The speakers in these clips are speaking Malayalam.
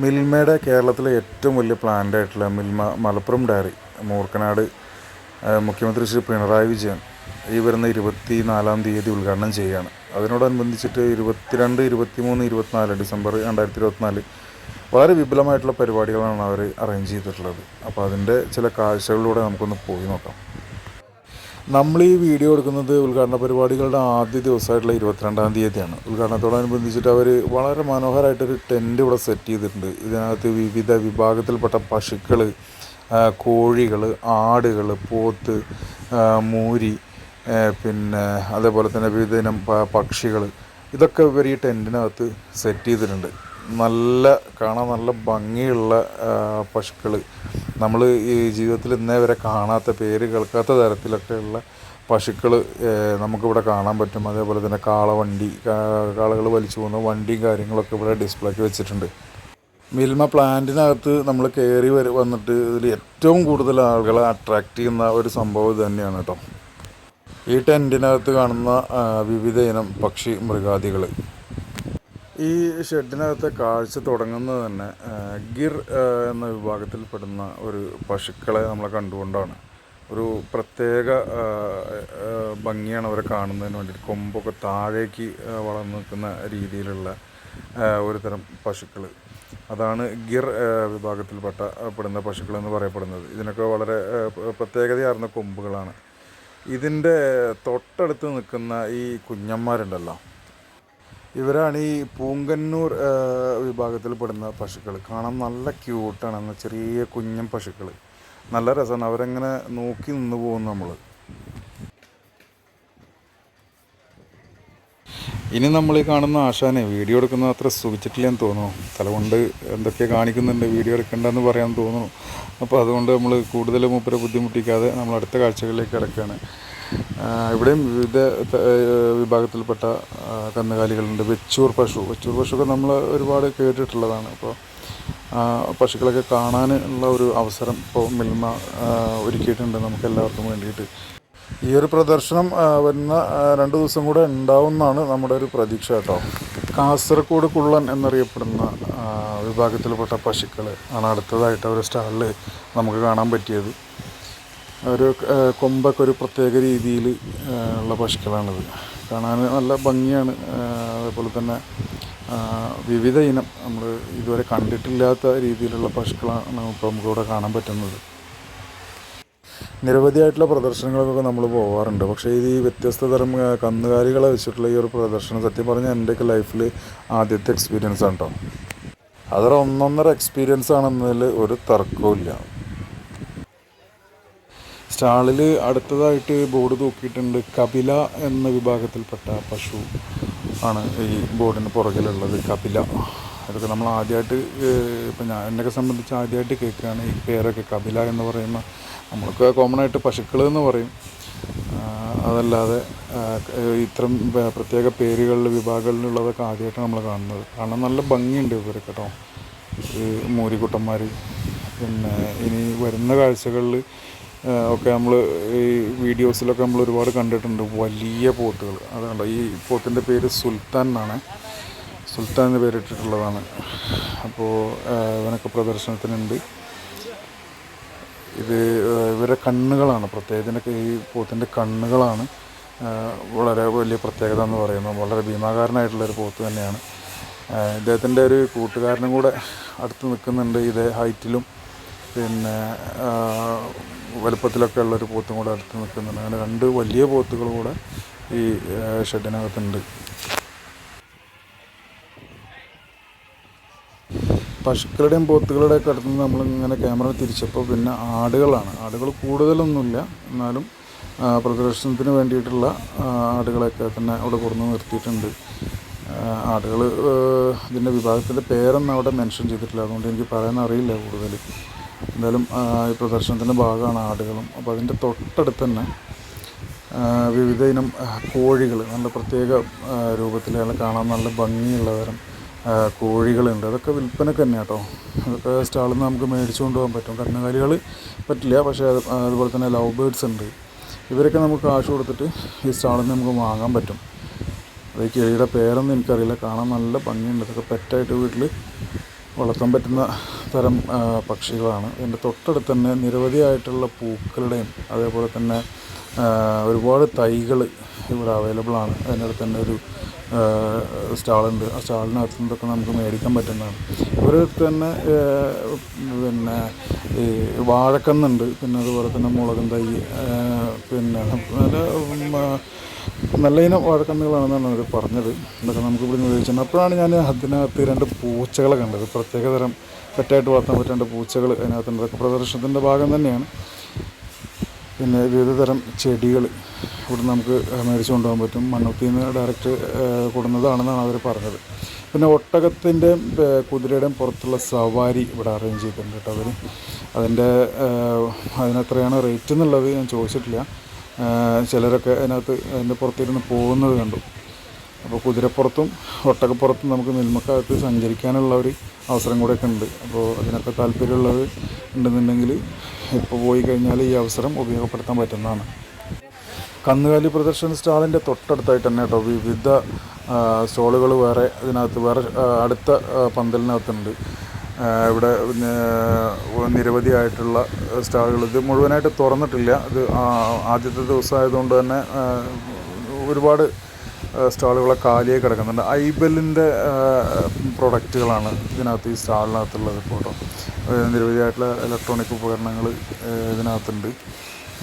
മിൽമയുടെ കേരളത്തിലെ ഏറ്റവും വലിയ പ്ലാന്റായിട്ടുള്ള മിൽമ മലപ്പുറം ഡയറി മൂർക്കനാട് മുഖ്യമന്ത്രി ശ്രീ പിണറായി വിജയൻ ഈ വരുന്ന ഇരുപത്തി നാലാം തീയതി ഉദ്ഘാടനം ചെയ്യുകയാണ്. അതിനോടനുബന്ധിച്ചിട്ട് ഇരുപത്തിരണ്ട് ഇരുപത്തിമൂന്ന് ഇരുപത്തിനാല് ഡിസംബർ രണ്ടായിരത്തി ഇരുപത്തിനാല് വളരെ വിപുലമായിട്ടുള്ള പരിപാടികളാണ് അവർ അറേഞ്ച് ചെയ്തിട്ടുള്ളത്. അപ്പോൾ അതിന്റെ ചില കാഴ്ചകളിലൂടെ നമുക്കൊന്ന് പോയി നോക്കാം. നമ്മൾ ഈ വീഡിയോ എടുക്കുന്നത് ഉദ്ഘാടന പരിപാടികളുടെ ആദ്യ ദിവസമായിട്ടുള്ള ഇരുപത്തിരണ്ടാം തീയതിയാണ്. ഉദ്ഘാടനത്തോടനുബന്ധിച്ചിട്ട് അവർ വളരെ മനോഹരമായിട്ടൊരു ടെന്റ് ഇവിടെ സെറ്റ് ചെയ്തിട്ടുണ്ട്. ഇതിനകത്ത് വിവിധ വിഭാഗത്തിൽപ്പെട്ട പശുക്കൾ കോഴികൾ ആടുകൾ പോത്ത് മൂരി പിന്നെ അതേപോലെ തന്നെ വിവിധ ഇനം പക്ഷികൾ ഇതൊക്കെ ഇവർ ഈ ടെന്റിനകത്ത് സെറ്റ് ചെയ്തിട്ടുണ്ട്. നല്ല കാണാൻ നല്ല ഭംഗിയുള്ള പശുക്കൾ നമ്മൾ ഈ ജീവിതത്തിൽ ഇന്നേ വരെ കാണാത്ത പേര് കേൾക്കാത്ത തരത്തിലൊക്കെയുള്ള പശുക്കൾ നമുക്കിവിടെ കാണാൻ പറ്റും. അതേപോലെ തന്നെ കാളവണ്ടി കാളകൾ വലിച്ചു പോകുന്ന വണ്ടിയും കാര്യങ്ങളൊക്കെ ഇവിടെ ഡിസ്പ്ലേക്ക് വെച്ചിട്ടുണ്ട്. മിൽമ പ്ലാന്റിനകത്ത് നമ്മൾ കയറി വരെ വന്നിട്ട് ഇതിൽ ഏറ്റവും കൂടുതൽ ആളുകളെ അട്രാക്റ്റ് ചെയ്യുന്ന ഒരു സംഭവം തന്നെയാണ് കേട്ടോ. ഈ ടെന്റിനകത്ത് കാണുന്ന വിവിധ ഇനം പക്ഷി മൃഗാദികൾ ഈ ഷെഡിനകത്തെ കാഴ്ച തുടങ്ങുന്നത് തന്നെ ഗിർ എന്ന വിഭാഗത്തിൽപ്പെടുന്ന ഒരു പശുക്കളെ നമ്മൾ കണ്ടുകൊണ്ടാണ്. ഒരു പ്രത്യേക ഭംഗിയാണ് അവരെ കാണുന്നതിന് വേണ്ടിയിട്ട് കൊമ്പൊക്കെ താഴേക്ക് വളർന്നു നിൽക്കുന്ന രീതിയിലുള്ള ഒരു തരം പശുക്കൾ അതാണ് ഗിർ വിഭാഗത്തിൽപ്പെട്ട പെടുന്ന പശുക്കൾ എന്ന് പറയപ്പെടുന്നത്. ഇതിനൊക്കെ വളരെ പ്രത്യേകതയാർന്ന കൊമ്പുകളാണ്. ഇതിന്റെ തൊട്ടടുത്ത് നിൽക്കുന്ന ഈ കുഞ്ഞന്മാരുണ്ടല്ലോ ഇവരാണ് ഈ പൂങ്കന്നൂർ വിഭാഗത്തിൽ വിഭാഗത്തിൽപ്പെടുന്ന പശുക്കൾ കാണാൻ നല്ല ക്യൂട്ടാണ് എന്നാൽ ചെറിയ കുഞ്ഞൻ പശുക്കൾ നല്ല രസമാണ്. അവരങ്ങനെ നോക്കി നിന്ന് പോകും നമ്മൾ ഇനി നമ്മൾ ഈ കാണുന്ന ആശാനെ വീഡിയോ എടുക്കുന്നത് അത്ര സുഖിച്ചിട്ടില്ലെന്ന് തോന്നുന്നു. തലകൊണ്ട് എന്തൊക്കെ കാണിക്കുന്നുണ്ട്. വീഡിയോ എടുക്കേണ്ടെന്ന് പറയാൻ തോന്നുന്നു. അപ്പോൾ അതുകൊണ്ട് നമ്മൾ കൂടുതൽ മൂപ്പരെ ബുദ്ധിമുട്ടിക്കാതെ നമ്മൾ അടുത്ത കാഴ്ചകളിലേക്ക് കിടക്കുകയാണ്. ഇവിടെയും വിവിധ വിഭാഗത്തിൽപ്പെട്ട കന്നുകാലികളുണ്ട്. വെച്ചൂർ പശു. വെച്ചൂർ പശുവൊക്കെ നമ്മൾ ഒരുപാട് കേട്ടിട്ടുള്ളതാണ്. അപ്പോൾ പശുക്കളൊക്കെ കാണാനുള്ള ഒരു അവസരം ഇപ്പോൾ മിൽമ ഒരുക്കിയിട്ടുണ്ട് നമുക്ക് എല്ലാവർക്കും വേണ്ടിയിട്ട്. ഈ ഒരു പ്രദർശനം വരുന്ന രണ്ട് ദിവസം കൂടെ ഉണ്ടാവുമെന്നാണ് നമ്മുടെ ഒരു പ്രതീക്ഷ കേട്ടോ. കാസർഗോഡ് കുള്ളൻ എന്നറിയപ്പെടുന്ന വിഭാഗത്തിൽപ്പെട്ട പശുക്കൾ ആണ് അടുത്തതായിട്ട് ഒരു സ്റ്റാളിൽ നമുക്ക് കാണാൻ പറ്റിയത്. ഒരു കൊമ്പൊക്കെ ഒരു പ്രത്യേക രീതിയിൽ ഉള്ള പശുക്കളാണിത്. കാണാൻ നല്ല ഭംഗിയാണ്. അതേപോലെ തന്നെ വിവിധ ഇനം നമ്മൾ ഇതുവരെ കണ്ടിട്ടില്ലാത്ത രീതിയിലുള്ള പശുക്കളാണ് ഇപ്പോൾ നമുക്കിവിടെ കാണാൻ പറ്റുന്നത്. നിരവധിയായിട്ടുള്ള പ്രദർശനങ്ങൾക്കൊക്കെ നമ്മൾ പോകാറുണ്ട് പക്ഷേ ഇത് ഈ വ്യത്യസ്ത തരം കന്നുകാലികളെ വെച്ചിട്ടുള്ള ഈ ഒരു പ്രദർശനം സത്യം പറഞ്ഞാൽ എന്റെയൊക്കെ ലൈഫിൽ ആദ്യത്തെ എക്സ്പീരിയൻസ് ആണ് കേട്ടോ അതൊരു ഒന്നൊന്നര എക്സ്പീരിയൻസ് ആണെന്നതിൽ ഒരു തർക്കവും സ്റ്റാളിൽ അടുത്തതായിട്ട് ബോർഡ് തൂക്കിയിട്ടുണ്ട് കപില എന്ന വിഭാഗത്തിൽപ്പെട്ട പശു ആണ് ഈ ബോർഡിന് പുറകിലുള്ളത്. കപില. അതൊക്കെ നമ്മൾ ആദ്യമായിട്ട് ഇപ്പം ഞാൻ എന്നെയൊക്കെ സംബന്ധിച്ച് ആദ്യമായിട്ട് കേൾക്കുകയാണ് ഈ പേരൊക്കെ കപില എന്ന് പറയുന്ന നമ്മൾക്ക് കോമൺ ആയിട്ട് പശുക്കൾ എന്ന് പറയും. അതല്ലാതെ ഇത്തരം പ്രത്യേക പേരുകളിൽ വിഭാഗങ്ങളിലുള്ളതൊക്കെ ആദ്യമായിട്ട് നമ്മൾ കാണുന്നത്. കാരണം നല്ല ഭംഗിയുണ്ട് ഇവരൊക്കെ കേട്ടോ. മൂരിക്കുട്ടന്മാർ പിന്നെ ഇനി വരുന്ന കാഴ്ചകളിൽ ഒക്കെ നമ്മൾ ഈ വീഡിയോസിലൊക്കെ നമ്മൾ ഒരുപാട് കണ്ടിട്ടുണ്ട്. വലിയ പോത്തുകൾ അതുകൊണ്ട് ഈ പോത്തിന്റെ പേര് സുൽത്താൻ എന്നാണ്. സുൽത്താൻ എന്ന് പേരിട്ടിട്ടുള്ളതാണ്. അപ്പോൾ ഇവനൊക്കെ പ്രദർശനത്തിനുണ്ട്. ഇത് ഇവരുടെ കണ്ണുകളാണ്. പ്രത്യേകത്തിനൊക്കെ ഈ പോത്തിന്റെ കണ്ണുകളാണ്. വളരെ വലിയ പ്രത്യേകത എന്ന് പറയുന്നത് വളരെ ഭീമാകാരനായിട്ടുള്ളൊരു പോത്ത് തന്നെയാണ്. ഇദ്ദേഹത്തിന്റെ ഒരു കൂട്ടുകാരനും കൂടെ അടുത്ത് നിൽക്കുന്നുണ്ട് ഇതേ ഹൈറ്റിലും. പിന്നെ വലുപ്പത്തിലൊക്കെ ഉള്ളൊരു പോത്തും കൂടെ അടുത്ത് നിൽക്കുന്നുണ്ട്. അങ്ങനെ രണ്ട് വലിയ പോത്തുകൾ കൂടെ ഈ ഷെഡിനകത്തുണ്ട്. പശുക്കളുടെയും പോത്തുകളുടെയൊക്കെ അടുത്ത് നിന്ന് നമ്മളിങ്ങനെ ക്യാമറ തിരിച്ചപ്പോൾ പിന്നെ ആടുകളാണ്. ആടുകൾ കൂടുതലൊന്നുമില്ല. എന്നാലും പ്രദർശനത്തിന് വേണ്ടിയിട്ടുള്ള ആടുകളെയൊക്കെ തന്നെ അവിടെ കൊണ്ടു നിർത്തിയിട്ടുണ്ട്. ആടുകൾ ഇതിന്റെ വിഭാഗത്തിന്റെ പേരൊന്നും അവിടെ മെൻഷൻ ചെയ്തിട്ടില്ല. അതുകൊണ്ട് എനിക്ക് പറയാൻ അറിയില്ല കൂടുതൽ. എന്തായാലും ഈ പ്രദർശനത്തിന്റെ ഭാഗമാണ് ആടുകളും. അപ്പോൾ അതിന്റെ തൊട്ടടുത്ത് തന്നെ വിവിധ ഇനം കോഴികൾ നല്ല പ്രത്യേക രൂപത്തിൽ അയാളെ കാണാൻ നല്ല ഭംഗിയുള്ള തരം കോഴികളുണ്ട്. അതൊക്കെ വിൽപ്പനക്ക് തന്നെ കേട്ടോ. അതൊക്കെ സ്റ്റാളിൽ നിന്ന് നമുക്ക് മേടിച്ചു കൊണ്ടുപോകാൻ പറ്റും. കന്നുകാലികൾ പറ്റില്ല പക്ഷേ അത് അതുപോലെ തന്നെ ലവ് ബേഡ്സ് ഉണ്ട്. ഇവരൊക്കെ നമുക്ക് കാശ് കൊടുത്തിട്ട് ഈ സ്റ്റാളിൽ നിന്ന് നമുക്ക് വാങ്ങാൻ പറ്റും. അത് കിഴിയുടെ പേരൊന്നും എനിക്കറിയില്ല. കാണാൻ നല്ല ഭംഗിയുണ്ട്. ഇതൊക്കെ പെറ്റായിട്ട് വീട്ടിൽ വളർത്താൻ പറ്റുന്ന തരം പക്ഷികളാണ്. ഇതിന്റെ തൊട്ടടുത്ത് തന്നെ നിരവധിയായിട്ടുള്ള പൂക്കളുടെയും അതേപോലെ തന്നെ ഒരുപാട് തൈകൾ ഇവിടെ അവൈലബിൾ ആണ്. അതിനടുത്ത് തന്നെ ഒരു സ്റ്റാളുണ്ട്. ആ സ്റ്റാളിനകത്ത് നിന്നൊക്കെ നമുക്ക് മേടിക്കാൻ പറ്റുന്നതാണ്. ഇവിടെ തന്നെ പിന്നെ ഈ വാഴക്കന്നുണ്ട്. പിന്നെ അതുപോലെ തന്നെ മുളകും തൈ പിന്നെ നല്ല ഇനം വാഴക്കന്നുകളാണെന്നാണ് അവർ പറഞ്ഞത്. എന്നൊക്കെ നമുക്ക് ഇവിടെ നിന്ന് ഉപയോഗിച്ചത് അപ്പോഴാണ് ഞാൻ അതിനകത്ത് രണ്ട് പൂച്ചകളെ കണ്ടത്. പ്രത്യേകതരം പെറ്റായിട്ട് വളർത്താൻ പറ്റിയ രണ്ട് പൂച്ചകൾ അതിനകത്തുണ്ട്. അതൊക്കെ പ്രദർശനത്തിന്റെ ഭാഗം തന്നെയാണ്. പിന്നെ വിവിധ തരം ചെടികൾ ഇവിടെ നമുക്ക് മേടിച്ചു കൊണ്ടുപോകാൻ പറ്റും. മണ്ണുത്തിൽ നിന്ന് ഡയറക്റ്റ് കൊടുന്നതാണെന്നാണ് അവർ പറഞ്ഞത്. പിന്നെ ഒട്ടകത്തിന്റെയും കുതിരയുടെയും പുറത്തുള്ള സവാരി ഇവിടെ അറേഞ്ച് ചെയ്തിട്ടുണ്ട് കേട്ടോ അവർ അതിന്റെ അതിനെത്രയാണ് റേറ്റ് എന്നുള്ളത് ഞാൻ ചോദിച്ചിട്ടില്ല. ചിലരൊക്കെ അതിനകത്ത് അതിന്റെ പുറത്തിരുന്ന് പോകുന്നത് കണ്ടു. അപ്പോൾ കുതിരപ്പുറത്തും ഒട്ടകപ്പുറത്തും നമുക്ക് മിൽമക്കകത്ത് സഞ്ചരിക്കാനുള്ള ഒരു അവസരം കൂടെയൊക്കെ ഉണ്ട്. അപ്പോൾ അതിനൊക്കെ താല്പര്യമുള്ളത് ഉണ്ടെന്നുണ്ടെങ്കിൽ ഇപ്പോൾ പോയി കഴിഞ്ഞാൽ ഈ അവസരം ഉപയോഗപ്പെടുത്താൻ പറ്റുന്നതാണ്. കന്നുകാലി പ്രദർശന സ്റ്റാളിന്റെ തൊട്ടടുത്തായിട്ട് തന്നെ കേട്ടോ. വിവിധ സ്റ്റോളുകൾ വേറെ ഇതിനകത്ത് വേറെ അടുത്ത പന്തലിനകത്തുണ്ട്. ഇവിടെ നിരവധിയായിട്ടുള്ള സ്റ്റാളുകൾ. ഇത് മുഴുവനായിട്ട് തുറന്നിട്ടില്ല. ഇത് ആദ്യത്തെ ദിവസമായതുകൊണ്ട് തന്നെ ഒരുപാട് സ്റ്റാളുകളെ കാലിയായി കിടക്കുന്നുണ്ട്. ഐബെല്ലിന്റെ പ്രൊഡക്റ്റുകളാണ് ഇതിനകത്ത് ഈ സ്റ്റാളിനകത്തുള്ളത് കേട്ടോ നിരവധിയായിട്ടുള്ള ഇലക്ട്രോണിക് ഉപകരണങ്ങൾ ഇതിനകത്തുണ്ട്.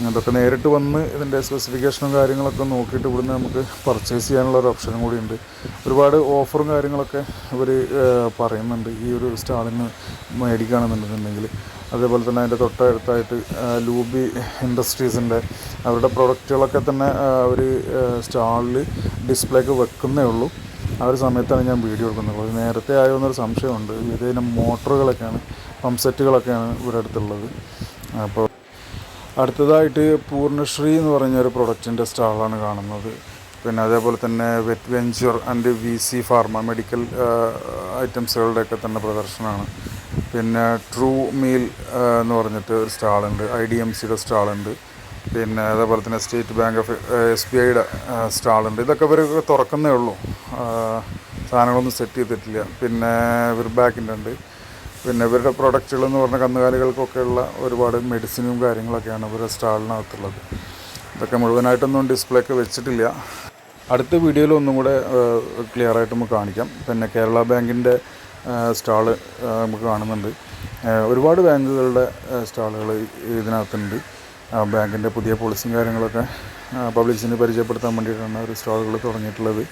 അതൊക്കെ നേരിട്ട് വന്ന് ഇതിന്റെ സ്പെസിഫിക്കേഷനും കാര്യങ്ങളൊക്കെ നോക്കിയിട്ട് ഇവിടുന്ന് നമുക്ക് പർച്ചേസ് ചെയ്യാനുള്ള ഒരു ഓപ്ഷനും കൂടി ഉണ്ട് ഒരുപാട് ഓഫറും കാര്യങ്ങളൊക്കെ ഇവർ പറയുന്നുണ്ട്. ഈ ഒരു സ്റ്റാളിന് മേടിക്കുകയാണെന്നുണ്ടെന്നുണ്ടെങ്കിൽ. അതേപോലെ തന്നെ അതിന്റെ തൊട്ടടുത്തായിട്ട് ലൂബി ഇൻഡസ്ട്രീസിന്റെ അവരുടെ പ്രൊഡക്റ്റുകളൊക്കെ തന്നെ അവർ സ്റ്റാളിൽ ഡിസ്പ്ലേക്ക് വെക്കുന്നേ ഉള്ളൂ. ആ ഒരു സമയത്താണ് ഞാൻ വീഡിയോ എടുക്കുന്നത്. നേരത്തെ ആയോ എന്നൊരു സംശയമുണ്ട്. ഇതേ മോട്ടറുകളൊക്കെയാണ് പമ്പ് സെറ്റുകളൊക്കെയാണ് ഇവരുടെ അടുത്തുള്ളത്. അപ്പോൾ അടുത്തതായിട്ട് പൂർണശ്രീ എന്ന് പറഞ്ഞ ഒരു പ്രൊഡക്റ്റിന്റെ സ്റ്റാളാണ് കാണുന്നത്. പിന്നെ അതേപോലെ തന്നെ vet venture and V C pharma medical ഐറ്റംസുകളുടെയൊക്കെ തന്നെ പ്രദർശനമാണ്. പിന്നെ ട്രൂ മീൽ എന്ന് പറഞ്ഞിട്ട് ഒരു സ്റ്റാളുണ്ട് ഐ ഡി എം സിയുടെ സ്റ്റാളുണ്ട് പിന്നെ അതേപോലെ തന്നെ State Bank of S B ഐയുടെ സ്റ്റാളുണ്ട് ഇതൊക്കെ ഇവർ തുറക്കുന്നേ ഉള്ളൂ. സാധനങ്ങളൊന്നും സെറ്റ് ചെയ്തിട്ടില്ല. പിന്നെ ഇവർ ബാക്കിന്റെ ഉണ്ട്. പിന്നെ ഇവരുടെ പ്രൊഡക്റ്റുകൾ എന്ന് പറഞ്ഞ കന്നുകാലികൾക്കൊക്കെയുള്ള ഒരുപാട് മെഡിസിനും കാര്യങ്ങളൊക്കെയാണ് ഇവരുടെ സ്റ്റാളിനകത്തുള്ളത് ഇതൊക്കെ മുഴുവനായിട്ടൊന്നും ഡിസ്പ്ലേക്ക് വെച്ചിട്ടില്ല. അടുത്ത വീഡിയോയിൽ ഒന്നും കൂടെ ക്ലിയർ ആയിട്ട് നമുക്ക് കാണിക്കാം. പിന്നെ കേരള ബാങ്കിന്റെ സ്റ്റാൾ നമുക്ക് കാണുന്നുണ്ട്. ഒരുപാട് ബാങ്കുകളുടെ സ്റ്റാളുകൾ ഇതിനകത്തുണ്ട്. ബാങ്കിന്റെ പുതിയ പോളിസിയും കാര്യങ്ങളൊക്കെ പബ്ലിക്സിന് പരിചയപ്പെടുത്താൻ വേണ്ടിയിട്ടാണ് ഒരു സ്റ്റാളുകൾ തുടങ്ങിയിട്ടുള്ളത്.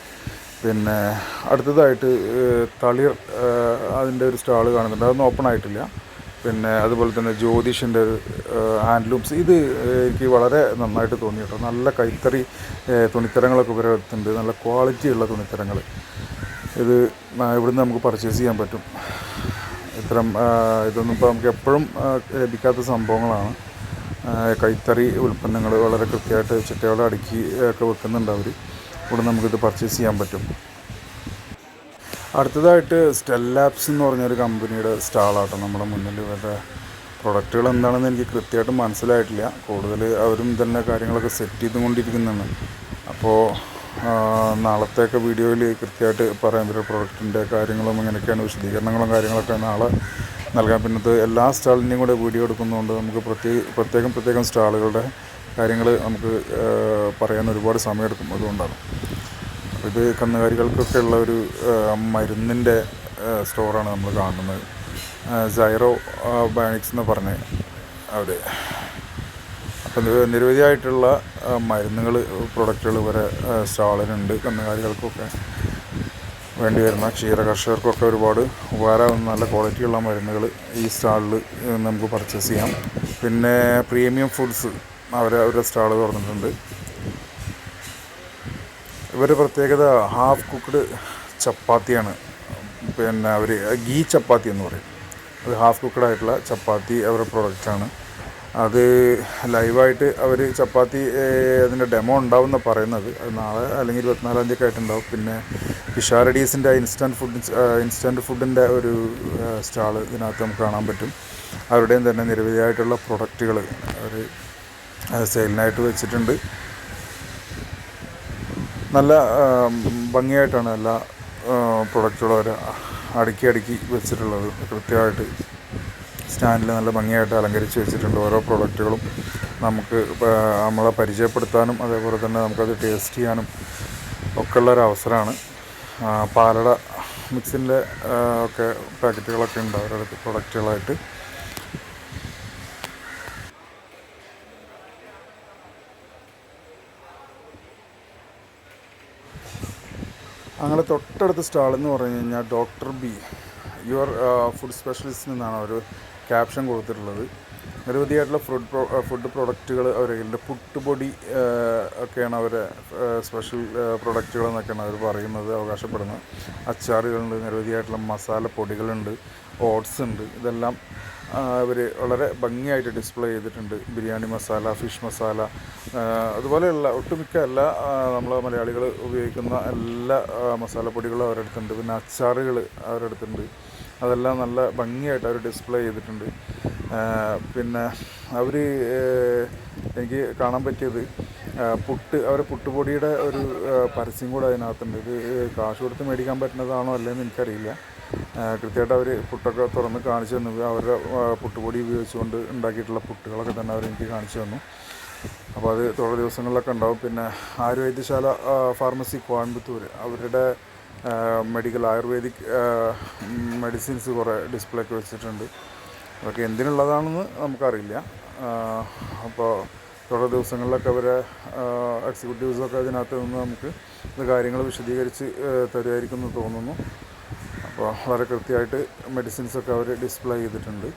പിന്നെ അടുത്തതായിട്ട് തളിർ അതിന്റെ ഒരു സ്റ്റാൾ കാണുന്നുണ്ട്. അതൊന്നും ഓപ്പൺ ആയിട്ടില്ല. പിന്നെ അതുപോലെ തന്നെ ജ്യോതിഷിന്റെ ഒരു ഹാൻഡ്ലൂംസ് ഇത് എനിക്ക് വളരെ നന്നായിട്ട് തോന്നി കേട്ടോ. നല്ല കൈത്തറി തുണിത്തരങ്ങളൊക്കെ ഇവരെ നല്ല ക്വാളിറ്റി ഉള്ള തുണിത്തരങ്ങൾ. ഇത് ഇവിടുന്ന് നമുക്ക് പർച്ചേസ് ചെയ്യാൻ പറ്റും. ഇത്തരം ഇതൊന്നും ഇപ്പോൾ നമുക്ക് എപ്പോഴും ലഭിക്കാത്ത സംഭവങ്ങളാണ്. കൈത്തറി ഉൽപ്പന്നങ്ങൾ വളരെ കൃത്യമായിട്ട് ചിട്ടയോടെ അടുക്കി ഒക്കെ വെക്കുന്നുണ്ട് അവർ ഇവിടെ നമുക്കിത് പർച്ചേസ് ചെയ്യാൻ പറ്റും. അടുത്തതായിട്ട് സ്റ്റെല്ലാപ്സ് എന്ന് പറഞ്ഞൊരു കമ്പനിയുടെ സ്റ്റാളാട്ടോ നമ്മുടെ മുന്നിൽ ഇവരുടെ പ്രൊഡക്റ്റുകൾ എന്താണെന്ന് എനിക്ക് കൃത്യമായിട്ട് മനസ്സിലായിട്ടില്ല. കൂടുതൽ അവരും തന്നെ കാര്യങ്ങളൊക്കെ സെറ്റ് ചെയ്തുകൊണ്ടിരിക്കുന്നതാണ് അപ്പോൾ ആ, നാളത്തെയൊക്കെ വീഡിയോയിൽ കൃത്യമായിട്ട് പറയാം. ഇവരുടെ പ്രൊഡക്റ്റിന്റെ കാര്യങ്ങളും എങ്ങനെയൊക്കെയാണ് വിശദീകരണങ്ങളും കാര്യങ്ങളൊക്കെ നാളെ നൽകാൻ പിന്നെ എല്ലാ സ്റ്റാളിന്റെയും കൂടെ വീഡിയോ എടുക്കുന്നതുകൊണ്ട് നമുക്ക് പ്രത്യേക പ്രത്യേകം പ്രത്യേകം സ്റ്റാളുകളുടെ കാര്യങ്ങൾ നമുക്ക് പറയാൻ ഒരുപാട് സമയമെടുക്കും. അതുകൊണ്ടാണ്. ഇത് കന്നുകാലികൾക്കൊക്കെ ഉള്ള ഒരു മരുന്നിന്റെ സ്റ്റോറാണ് നമ്മൾ കാണുന്നത്. സൈറോ ബയോണിക്സ് എന്ന് പറഞ്ഞ് അവിടെ അപ്പം നിരവധിയായിട്ടുള്ള മരുന്നുകൾ പ്രൊഡക്റ്റുകൾ ഇവരെ സ്റ്റാളിനുണ്ട് കന്നുകാലികൾക്കൊക്കെ. വേണ്ടി വരുന്ന ക്ഷീര കർഷകർക്കൊക്കെ ഒരുപാട് ഉപകാരമാകുന്ന നല്ല ക്വാളിറ്റിയുള്ള മരുന്നുകൾ ഈ സ്റ്റാളിൽ നമുക്ക് പർച്ചേസ് ചെയ്യാം. പിന്നെ പ്രീമിയം ഫുഡ്സ്. അവർ അവരുടെ സ്റ്റാൾ തുറന്നിട്ടുണ്ട്. ഇവരുടെ പ്രത്യേകത ഹാഫ് കുക്ക്ഡ് ചപ്പാത്തിയാണ്. പിന്നെ അവർ ഗീ ചപ്പാത്തി എന്ന് പറയും. അത് ഹാഫ് കുക്ക്ഡ് ആയിട്ടുള്ള ചപ്പാത്തി അവരുടെ പ്രൊഡക്റ്റാണ് അത് ലൈവായിട്ട് അവർ ചപ്പാത്തി അതിന്റെ ഡെമോ ഉണ്ടാവും എന്നാണ് പറയുന്നത്. അത് നാളെ അല്ലെങ്കിൽ ഇരുപത്തിനാലാം തീയതി ആയിട്ടുണ്ടാവും. പിന്നെ പിഷാരഡീസിന്റെ ഇൻസ്റ്റന്റ് ഫുഡ് ഇൻസ്റ്റന്റ് ഫുഡിന്റെ ഒരു സ്റ്റാൾ ഇതിനകത്ത് നമുക്ക് കാണാൻ പറ്റും. അവരുടെയും തന്നെ നിരവധിയായിട്ടുള്ള പ്രൊഡക്റ്റുകൾ അവർ സെയിലിനായിട്ട് വെച്ചിട്ടുണ്ട്. നല്ല ഭംഗിയായിട്ടാണ് എല്ലാ പ്രൊഡക്റ്റുകളും അവർ അടുക്കി അടുക്കി വെച്ചിട്ടുള്ളത്. കൃത്യമായിട്ട് സ്റ്റാൻഡിൽ നല്ല ഭംഗിയായിട്ട് അലങ്കരിച്ച് വെച്ചിട്ടുണ്ട് ഓരോ പ്രൊഡക്റ്റുകളും നമുക്ക് നമ്മളെ പരിചയപ്പെടുത്താനും അതേപോലെ തന്നെ നമുക്കത് ടേസ്റ്റ് ചെയ്യാനും ഉള്ള ഒരു അവസരമാണ് പാലട മിക്സിന്റെ ഒക്കെ പാക്കറ്റുകളൊക്കെ ഉണ്ട്. അവരുടെ പ്രൊഡക്റ്റുകളായിട്ട് അങ്ങനെ തൊട്ടടുത്ത സ്റ്റാൾ എന്ന് പറഞ്ഞു കഴിഞ്ഞാൽ doctor B. Your food specialist എന്നാണ് ഒരു ക്യാപ്ഷൻ കൊടുത്തിട്ടുള്ളത്. നിരവധിയായിട്ടുള്ള ഫുഡ് ഫുഡ് പ്രൊഡക്റ്റുകൾ അവരുടെ പുട്ടുപൊടി ആ, ഒക്കെയാണ് അവരെ സ്പെഷ്യൽ പ്രൊഡക്റ്റുകൾ എന്നൊക്കെയാണ് അവർ പറയുന്നത് അവകാശപ്പെടുന്നത്. അച്ചാറുകളുണ്ട് നിരവധിയായിട്ടുള്ള മസാല പൊടികളുണ്ട് ഓട്സ് ഉണ്ട് ഇതെല്ലാം അവർ വളരെ ഭംഗിയായിട്ട് ഡിസ്പ്ലേ ചെയ്തിട്ടുണ്ട്. ബിരിയാണി മസാല ഫിഷ് മസാല അതുപോലെയുള്ള ഒട്ടുമിക്ക എല്ലാ നമ്മൾ മലയാളികൾ ഉപയോഗിക്കുന്ന എല്ലാ മസാല മസാലപ്പൊടികളും അവരുടെ അടുത്തുണ്ട്. പിന്നെ അച്ചാറുകൾ അവരുടെ അതെല്ലാം നല്ല ഭംഗിയായിട്ട് അവർ ഡിസ്പ്ലേ ചെയ്തിട്ടുണ്ട്. പിന്നെ അവർ എനിക്ക് കാണാൻ പറ്റിയത് പുട്ട് അവർ പുട്ടുപൊടിയുടെ ഒരു പരസ്യം കൂടെ അതിനകത്തുണ്ട്. ഇത് കാശ് കൊടുത്ത് മേടിക്കാൻ പറ്റുന്നതാണോ അല്ലെന്ന് എനിക്കറിയില്ല. കൃത്യമായിട്ട് അവർ പുട്ടൊക്കെ തുറന്ന് കാണിച്ചു തന്നു. അവരുടെ പുട്ടുപൊടി ഉപയോഗിച്ചുകൊണ്ട് ഉണ്ടാക്കിയിട്ടുള്ള പുട്ടുകളൊക്കെ തന്നെ അവർ എനിക്ക് കാണിച്ചു തന്നു. അപ്പോൾ അത് തുടർ ദിവസങ്ങളിലൊക്കെ ഉണ്ടാവും. പിന്നെ ആയുർവേദശാല ഫാർമസി കോയമ്പത്തൂർ അവരുടെ മെഡിക്കൽ ആയുർവേദിക് മെഡിസിൻസ് കുറേ ഡിസ്പ്ലേ ഒക്കെ വെച്ചിട്ടുണ്ട്. അതൊക്കെ എന്തിനുള്ളതാണെന്ന് നമുക്കറിയില്ല. അപ്പോൾ തുടർ ദിവസങ്ങളിലൊക്കെ അവരെ എക്സിക്യൂട്ടീവ്സൊക്കെ അതിനകത്ത് നിന്ന് നമുക്ക് ഇത് കാര്യങ്ങൾ വിശദീകരിച്ച് തരുമായിരിക്കും എന്ന് തോന്നുന്നു. അപ്പോൾ വളരെ കൃത്യമായിട്ട് മെഡിസിൻസൊക്കെ അവർ ഡിസ്പ്ലേ ചെയ്തിട്ടുണ്ട്.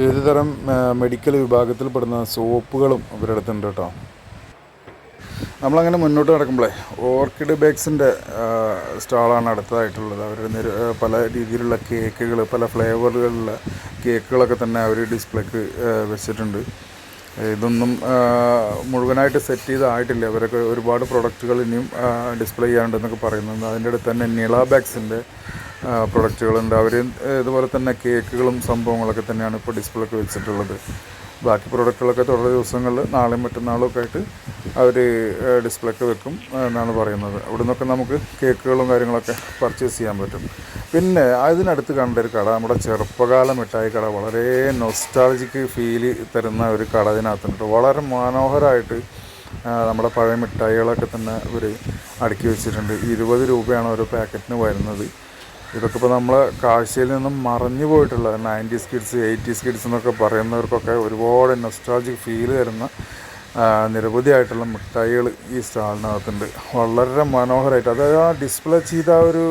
വിവിധതരം മെഡിക്കൽ വിഭാഗത്തിൽ വിഭാഗത്തിൽപ്പെടുന്ന സോപ്പുകളും അവരുടെ അടുത്തുണ്ട് കേട്ടോ. നമ്മളങ്ങനെ മുന്നോട്ട് നടക്കുമ്പോഴേ ഓർക്കിഡ് ബേക്സിന്റെ സ്റ്റാളാണ് അടുത്തതായിട്ടുള്ളത്. അവർ പല രീതിയിലുള്ള കേക്കുകൾ പല ഫ്ലേവറുകളിലുള്ള കേക്കുകളൊക്കെ തന്നെ അവർ ഡിസ്പ്ലേക്ക് വെച്ചിട്ടുണ്ട്. ഇതൊന്നും മുഴുവനായിട്ട് സെറ്റ് ചെയ്തായിട്ടില്ല. അവരൊക്കെ ഒരുപാട് പ്രൊഡക്റ്റുകൾ ഇനിയും ഡിസ്പ്ലേ ചെയ്യാനുണ്ടെന്നൊക്കെ പറയുന്നുണ്ട്. അതിന്റെ അടുത്ത് തന്നെ നിള ബാഗ്സിന്റെ പ്രൊഡക്റ്റുകളുണ്ട് അവർ ഇതുപോലെ തന്നെ കേക്കുകളും സംഭവങ്ങളൊക്കെ തന്നെയാണ് ഇപ്പോൾ ഡിസ്പ്ലേക്ക് വെച്ചിട്ടുള്ളത്. ബാക്കി പ്രോഡക്റ്റുകളൊക്കെ തുടർ ദിവസങ്ങളിൽ നാളെയും മറ്റന്നാളും ഒക്കെ ആയിട്ട് അവർ ഡിസ്പ്ലേക്ക് വെക്കും എന്നാണ് പറയുന്നത്. അവിടെ നിന്നൊക്കെ നമുക്ക് കേക്കുകളും കാര്യങ്ങളൊക്കെ പർച്ചേസ് ചെയ്യാൻ പറ്റും. പിന്നെ അതിനടുത്ത് കണ്ട ഒരു കട നമ്മുടെ ചെറുപ്പകാല മിഠായി കട. വളരെ നൊസ്റ്റാളജിക്ക് ഫീൽ തരുന്ന ഒരു കട ഇതിനകത്തുണ്ട്. വളരെ മനോഹരമായിട്ട് നമ്മുടെ പഴയ മിഠായികളൊക്കെ തന്നെ ഇവർ അടുക്കി വെച്ചിട്ടുണ്ട്. ഇരുപത് രൂപയാണ് ഓരോ പാക്കറ്റിന് വരുന്നത്. ഇതൊക്കെ ഇപ്പോൾ നമ്മൾ കാഴ്ചയിൽ നിന്നും മറഞ്ഞു പോയിട്ടുള്ള നയന്റീസ് കിഡ്സ് എയ്റ്റീസ് കിഡ്സ് എന്നൊക്കെ പറയുന്നവർക്കൊക്കെ ഒരുപാട് നൊസ്റ്റാൾജിക് ഫീൽ തരുന്ന നിരവധിയായിട്ടുള്ള മിഠായികൾ ഈ സ്റ്റാളിനകത്തുണ്ട്. വളരെ മനോഹരമായിട്ട് അതായത് ആ ഡിസ്പ്ലേ ചെയ്ത ഒരു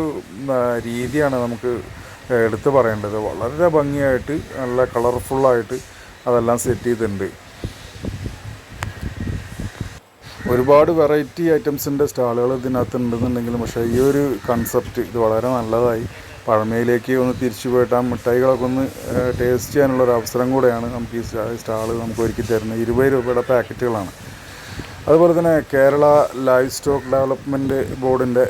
രീതിയാണ് നമുക്ക് എടുത്തു പറയേണ്ടത്. വളരെ ഭംഗിയായിട്ട് നല്ല കളർഫുള്ളായിട്ട് അതെല്ലാം സെറ്റ് ചെയ്തിട്ടുണ്ട്. ഒരുപാട് വെറൈറ്റി ഐറ്റംസിന്റെ സ്റ്റാളുകൾ ഇതിനകത്ത് ഉണ്ടെന്നുണ്ടെങ്കിലും പക്ഷേ ഈ ഒരു കൺസെപ്റ്റ് ഇത് വളരെ നല്ലതായി. പഴമയിലേക്ക് ഒന്ന് തിരിച്ചു പോയിട്ട് ആ മിഠായികളൊക്കെ ഒന്ന് ടേസ്റ്റ് ചെയ്യാനുള്ള ഒരു അവസരം കൂടെയാണ് നമുക്ക് ഈ സ്റ്റാൾ നമുക്ക് ഒരുക്കി തരുന്നത്. ഇരുപത് രൂപയുടെ പാക്കറ്റുകളാണ്. അതുപോലെ തന്നെ കേരള ലൈഫ് സ്റ്റോക്ക് ഡെവലപ്മെന്റ് ബോർഡിന്റെ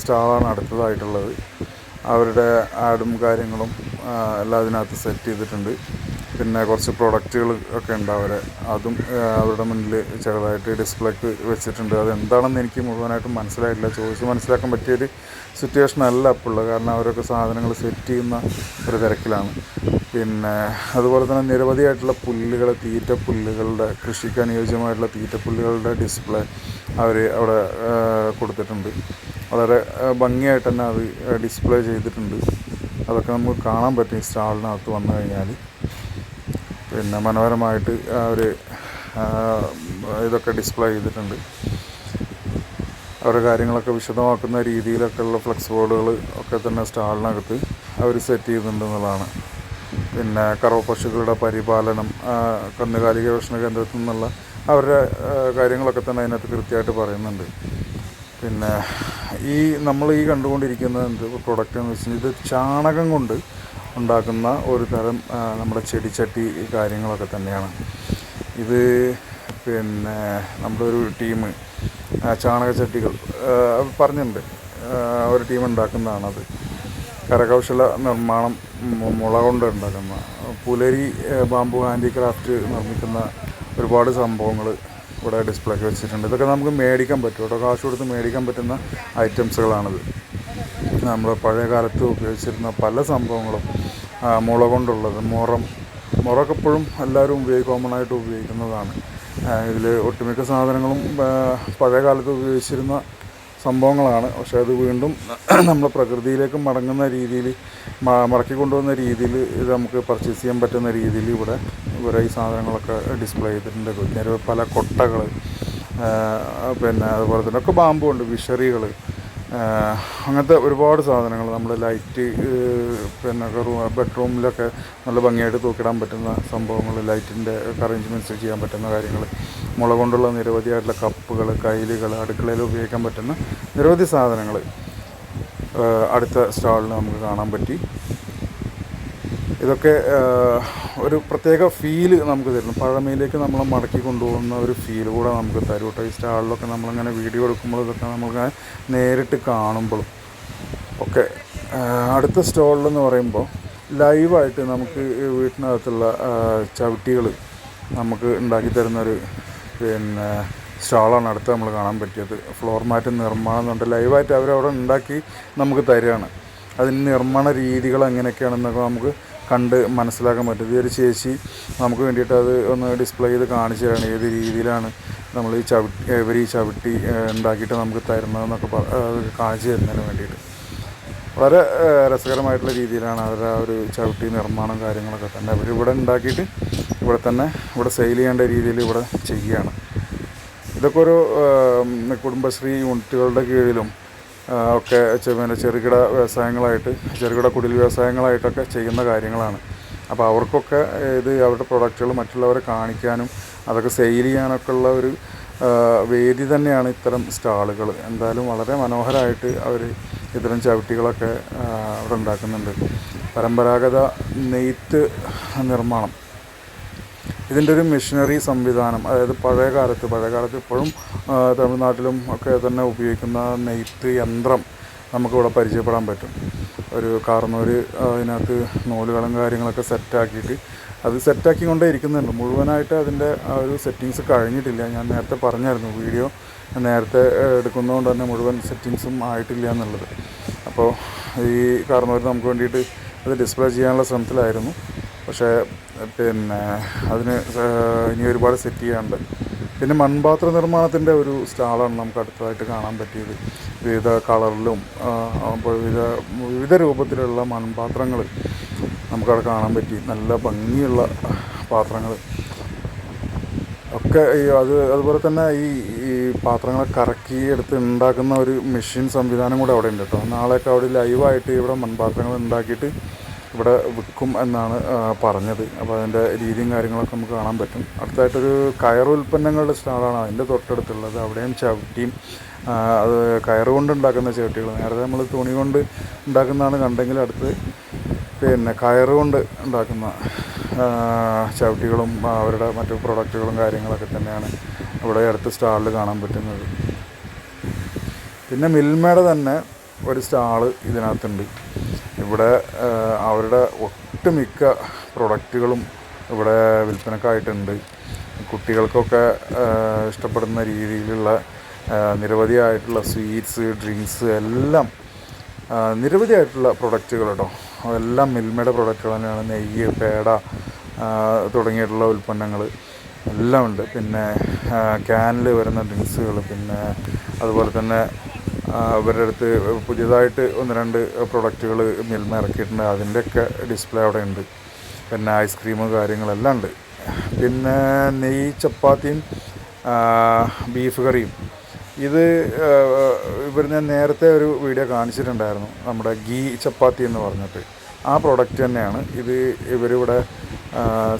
സ്റ്റാളാണ് അടുത്തതായിട്ടുള്ളത്. അവരുടെ ആഡും കാര്യങ്ങളും എല്ലാം അതിനകത്ത് സെറ്റ് ചെയ്തിട്ടുണ്ട്. പിന്നെ കുറച്ച് പ്രൊഡക്റ്റുകൾ ഒക്കെ ഉണ്ട് അതും അവരുടെ മുന്നിൽ ചെറുതായിട്ട് ഡിസ്പ്ലേക്ക് വെച്ചിട്ടുണ്ട്. അതെന്താണെന്ന് എനിക്ക് മുഴുവനായിട്ടും മനസ്സിലായിട്ടില്ല ചോദിച്ച് മനസ്സിലാക്കാൻ പറ്റിയൊരു സിറ്റുവേഷൻ അല്ല അപ്പോൾ ഉള്ളത്. കാരണം അവരൊക്കെ സാധനങ്ങൾ സെറ്റ് ചെയ്യുന്ന ഒരു തിരക്കിലാണ്. പിന്നെ അതുപോലെ തന്നെ നിരവധിയായിട്ടുള്ള പുല്ലുകൾ തീറ്റ പുല്ലുകളുടെ കൃഷിക്ക് അനുയോജ്യമായിട്ടുള്ള തീറ്റ പുല്ലുകളുടെ ഡിസ്പ്ലേ അവർ അവിടെ കൊടുത്തിട്ടുണ്ട്. വളരെ ഭംഗിയായിട്ട് തന്നെ അത് ഡിസ്പ്ലേ ചെയ്തിട്ടുണ്ട്. അതൊക്കെ നമുക്ക് കാണാൻ പറ്റും ഈ സ്റ്റാളിനകത്ത് വന്നു കഴിഞ്ഞാൽ പിന്നെ മനോഹരമായിട്ട് അവർ ഇതൊക്കെ ഡിസ്പ്ലേ ചെയ്തിട്ടുണ്ട്. അവരുടെ കാര്യങ്ങളൊക്കെ വിശദമാക്കുന്ന രീതിയിലൊക്കെയുള്ള ഫ്ലെക്സ് ബോർഡുകൾ ഒക്കെ തന്നെ സ്റ്റാളിനകത്ത് അവർ സെറ്റ് ചെയ്യുന്നുണ്ട് എന്നുള്ളതാണ്. പിന്നെ കറവ പശുക്കളുടെ പരിപാലനം കന്നുകാലി ഗവേഷണ കേന്ദ്രത്തിൽ നിന്നുള്ള അവരുടെ കാര്യങ്ങളൊക്കെ തന്നെ അതിനകത്ത് കൃത്യമായിട്ട് പറയുന്നുണ്ട്. പിന്നെ ഈ നമ്മൾ ഈ കണ്ടുകൊണ്ടിരിക്കുന്ന എന്ത് പ്രൊഡക്റ്റ് എന്ന് വെച്ച് കഴിഞ്ഞാൽ ഇത് ചാണകം കൊണ്ട് ഉണ്ടാക്കുന്ന ഒരു തരം നമ്മുടെ ചെടിച്ചട്ടി കാര്യങ്ങളൊക്കെ തന്നെയാണ്. ഇത് പിന്നെ നമ്മുടെ ഒരു ടീം ചാണകച്ചട്ടികൾ പറഞ്ഞിട്ടുണ്ട്. ഒരു ടീം ഉണ്ടാക്കുന്നതാണത്. കരകൗശല നിർമ്മാണം മുള കൊണ്ട് ഉണ്ടാക്കുന്ന പുലരി ബാമ്പു ഹാൻഡിക്രാഫ്റ്റ് നിർമ്മിക്കുന്ന ഒരുപാട് സംഭവങ്ങൾ ഇവിടെ ഡിസ്പ്ലേക്ക് വെച്ചിട്ടുണ്ട്. ഇതൊക്കെ നമുക്ക് മേടിക്കാൻ പറ്റും. കേട്ടോ കാശ് കൊടുത്ത് മേടിക്കാൻ പറ്റുന്ന ഐറ്റംസുകളാണിത്. നമ്മൾ പഴയ കാലത്ത് ഉപയോഗിച്ചിരുന്ന പല സംഭവങ്ങളും മുള കൊണ്ടുള്ളത് മുറം. മുറൊക്കെ എപ്പോഴും എല്ലാവരും ഉപയോഗിക്കും കോമൺ ആയിട്ട് ഉപയോഗിക്കുന്നതാണ്. ഇതിൽ ഒട്ടുമിക്ക സാധനങ്ങളും പഴയ കാലത്ത് ഉപയോഗിച്ചിരുന്ന സംഭവങ്ങളാണ്. പക്ഷേ അത് വീണ്ടും നമ്മൾ പ്രകൃതിയിലേക്ക് മടങ്ങുന്ന രീതിയിൽ മറക്കി കൊണ്ടുവന്ന രീതിയിൽ ഇത് നമുക്ക് പർച്ചേസ് ചെയ്യാൻ പറ്റുന്ന രീതിയിൽ ഇവിടെ ഇവരെ ഈ സാധനങ്ങളൊക്കെ ഡിസ്പ്ലേ ചെയ്തിട്ടുണ്ട്. പിന്നെ പല കൊട്ടകൾ പിന്നെ അതുപോലെ തന്നെ ഒക്കെ ബാമ്പുണ്ട് വിഷറികൾ അങ്ങനത്തെ ഒരുപാട് സാധനങ്ങൾ നമ്മൾ ലൈറ്റ് പിന്നെ ബെഡ്റൂമിലൊക്കെ നല്ല ഭംഗിയായിട്ട് തൂക്കിടാൻ പറ്റുന്ന സംഭവങ്ങൾ ലൈറ്റിന്റെ അറേഞ്ച്മെന്റ്സ് ചെയ്യാൻ പറ്റുന്ന കാര്യങ്ങൾ മുള കൊണ്ടുള്ള നിരവധിയായിട്ടുള്ള കപ്പുകൾ കയ്യിലുകൾ അടുക്കളയിൽ ഉപയോഗിക്കാൻ പറ്റുന്ന നിരവധി സാധനങ്ങൾ അടുത്ത സ്റ്റാളിൽ നമുക്ക് കാണാൻ പറ്റി. ഇതൊക്കെ ഒരു പ്രത്യേക ഫീൽ നമുക്ക് തരുന്നു. പഴമയിലേക്ക് നമ്മളെ മടക്കി കൊണ്ടുപോകുന്ന ഒരു ഫീൽ കൂടെ നമുക്ക് തരും കേട്ടോ. ഈ സ്റ്റാളിലൊക്കെ നമ്മളിങ്ങനെ വീഡിയോ എടുക്കുമ്പോൾ ഇതൊക്കെ നമ്മളിങ്ങനെ നേരിട്ട് കാണുമ്പോഴും ഒക്കെ ആ, അടുത്ത സ്റ്റോളിലെന്ന് പറയുമ്പോൾ ലൈവായിട്ട് നമുക്ക് വീട്ടിനകത്തുള്ള ചവിട്ടികൾ നമുക്ക് ഉണ്ടാക്കി തരുന്നൊരു പിന്നെ സ്റ്റാളാണ് അടുത്ത് നമ്മൾ കാണാൻ പറ്റിയത്. ഫ്ലോർ മാറ്റ് നിർമ്മാണം എന്നുണ്ട് ലൈവായിട്ട് അവരവിടെ ഉണ്ടാക്കി നമുക്ക് തരികയാണ്. അതിന് നിർമ്മാണ രീതികൾ എങ്ങനെയൊക്കെയാണെന്നൊക്കെ നമുക്ക് കണ്ട് മനസ്സിലാക്കാൻ പറ്റും. ഈ ഒരു ചേച്ചി നമുക്ക് വേണ്ടിയിട്ട് അത് ഒന്ന് ഡിസ്പ്ലേ ചെയ്ത് കാണിച്ചു തരാണ്. ഏത് രീതിയിലാണ് നമ്മൾ ഈ ചവിട്ടി ഇവർ ഈ ചവിട്ടി ഉണ്ടാക്കിയിട്ട് നമുക്ക് തരുന്നതെന്നൊക്കെ കാണിച്ചു തരുന്നതിന് വേണ്ടിയിട്ട്. വളരെ രസകരമായിട്ടുള്ള രീതിയിലാണ് അവരുടെ ആ ഒരു ചവിട്ടി നിർമ്മാണം കാര്യങ്ങളൊക്കെ തന്നെ അവർ ഇവിടെ ഉണ്ടാക്കിയിട്ട് ഇവിടെ തന്നെ ഇവിടെ സെയിൽ ചെയ്യേണ്ട രീതിയിൽ ഇവിടെ ചെയ്യുകയാണ്. ഇതൊക്കെ ഒരു കുടുംബശ്രീ യൂണിറ്റുകളുടെ കീഴിലും ഒക്കെ പിന്നെ ചെറുകിട വ്യവസായങ്ങളായിട്ട് ചെറുകിട കുടിൽ വ്യവസായങ്ങളായിട്ടൊക്കെ ചെയ്യുന്ന കാര്യങ്ങളാണ്. അപ്പോൾ അവർക്കൊക്കെ ഇത് അവരുടെ പ്രൊഡക്റ്റുകൾ മറ്റുള്ളവരെ കാണിക്കാനും അതൊക്കെ സെയിൽ ചെയ്യാനൊക്കെ ഉള്ള ഒരു വേദി തന്നെയാണ് ഇത്തരം സ്റ്റാളുകൾ. എന്തായാലും വളരെ മനോഹരമായിട്ട് അവർ ഇത്തരം ചവിട്ടികളൊക്കെ അവിടെ ഉണ്ടാക്കുന്നുണ്ട്. പരമ്പരാഗത നെയ്ത്ത് നിർമ്മാണം. ഇതിന്റെ ഒരു മെഷീനറി സംവിധാനം അതായത് പഴയ കാലത്ത് പഴയ ഇപ്പോഴും തമിഴ്നാട്ടിലും ഒക്കെ തന്നെ ഉപയോഗിക്കുന്ന നെയ്ത്ത് യന്ത്രം നമുക്കിവിടെ പരിചയപ്പെടാൻ പറ്റും. ഒരു കാർന്നൂർ അതിനകത്ത് നൂലുകളും കാര്യങ്ങളൊക്കെ സെറ്റാക്കിയിട്ട് അത് സെറ്റാക്കി കൊണ്ടേ ഇരിക്കുന്നുണ്ട്. മുഴുവനായിട്ട് അതിന്റെ ആ ഒരു സെറ്റിങ്സ് കഴിഞ്ഞിട്ടില്ല. ഞാൻ നേരത്തെ പറഞ്ഞായിരുന്നു വീഡിയോ നേരത്തെ എടുക്കുന്നതുകൊണ്ട് തന്നെ മുഴുവൻ സെറ്റിങ്സും ആയിട്ടില്ല എന്നുള്ളത്. അപ്പോൾ ഈ കാർന്നൂർ നമുക്ക് വേണ്ടിയിട്ട് അത് ഡിസ്പ്ലേ ചെയ്യാനുള്ള ശ്രമത്തിലായിരുന്നു. പക്ഷേ പിന്നെ അതിന് ഇനി ഒരുപാട് സെറ്റ് ചെയ്യാനുണ്ട്. പിന്നെ മൺപാത്ര നിർമ്മാണത്തിന്റെ ഒരു സ്റ്റാളാണ് നമുക്ക് അടുത്തതായിട്ട് കാണാൻ പറ്റിയത്. വിവിധ കളറിലും വിവിധ വിവിധ രൂപത്തിലുള്ള മൺപാത്രങ്ങൾ നമുക്കവിടെ കാണാൻ പറ്റി. നല്ല ഭംഗിയുള്ള പാത്രങ്ങൾ ഒക്കെ ഈ അത് അതുപോലെ തന്നെ ഈ ഈ പാത്രങ്ങളെ കറക്കി എടുത്ത് ഉണ്ടാക്കുന്ന ഒരു മെഷീൻ സംവിധാനം കൂടെ അവിടെ ഉണ്ട് കേട്ടോ. നാളെയൊക്കെ അവിടെ ലൈവായിട്ട് ഇവിടെ മൺപാത്രങ്ങൾ ഉണ്ടാക്കിയിട്ട് ഇവിടെ വിൽക്കും എന്നാണ് പറഞ്ഞത്. അപ്പോൾ അതിന്റെ രീതിയും കാര്യങ്ങളൊക്കെ നമുക്ക് കാണാൻ പറ്റും. അടുത്തായിട്ടൊരു കയർ ഉൽപ്പന്നങ്ങളുടെ സ്റ്റാളാണ് അതിന്റെ തൊട്ടടുത്തുള്ളത്. അവിടെയും ചവിട്ടിയും അത് കയറ് കൊണ്ട് ഉണ്ടാക്കുന്ന ചവിട്ടികൾ. നേരത്തെ നമ്മൾ തുണി കൊണ്ട് ഉണ്ടാക്കുന്നതാണ് കണ്ടെങ്കിൽ അടുത്ത് പിന്നെ കയറ് കൊണ്ട് ഉണ്ടാക്കുന്ന ചവിട്ടികളും അവരുടെ മറ്റു പ്രൊഡക്റ്റുകളും കാര്യങ്ങളൊക്കെ തന്നെയാണ് ഇവിടെ അടുത്ത സ്റ്റാളിൽ കാണാൻ പറ്റുന്നത്. പിന്നെ മിൽമയുടെ തന്നെ ഒരു സ്റ്റാൾ ഇതിനകത്തുണ്ട്. ഇവിടെ അവരുടെ ഒട്ടുമിക്ക പ്രൊഡക്റ്റുകളും ഇവിടെ വിൽപ്പനക്കായിട്ടുണ്ട്. കുട്ടികൾക്കൊക്കെ ഇഷ്ടപ്പെടുന്ന രീതിയിലുള്ള നിരവധിയായിട്ടുള്ള സ്വീറ്റ്സ് ഡ്രിങ്ക്സ് എല്ലാം നിരവധിയായിട്ടുള്ള പ്രൊഡക്റ്റുകൾ കേട്ടോ. എല്ലാം മിൽമയുടെ പ്രൊഡക്റ്റുകൾ തന്നെയാണ്. നെയ്യ് പേട തുടങ്ങിയിട്ടുള്ള ഉൽപ്പന്നങ്ങൾ എല്ലാം ഉണ്ട്. പിന്നെ ക്യാനിൽ വരുന്ന ഡ്രിങ്ക്സുകൾ പിന്നെ അതുപോലെ തന്നെ ആ, ഇവരുടെ അടുത്ത് പുതിയതായിട്ട് ഒന്ന് രണ്ട് പ്രൊഡക്റ്റുകൾ മിൽമ ഇറക്കിയിട്ടുണ്ട്. അതിന്റെയൊക്കെ ഡിസ്പ്ലേ അവിടെ ഉണ്ട്. പിന്നെ ഐസ്ക്രീം കാര്യങ്ങളെല്ലാം ഉണ്ട്. പിന്നെ നെയ്യ് ചപ്പാത്തിയും ബീഫ് കറിയും. ഇത് ഇവർ ഞാൻ നേരത്തെ ഒരു വീഡിയോ കാണിച്ചിട്ടുണ്ടായിരുന്നു. നമ്മുടെ ഗീ ചപ്പാത്തി എന്ന് പറഞ്ഞിട്ട്. ആ പ്രോഡക്റ്റ് തന്നെയാണ്. ഇത് ഇവരിവിടെ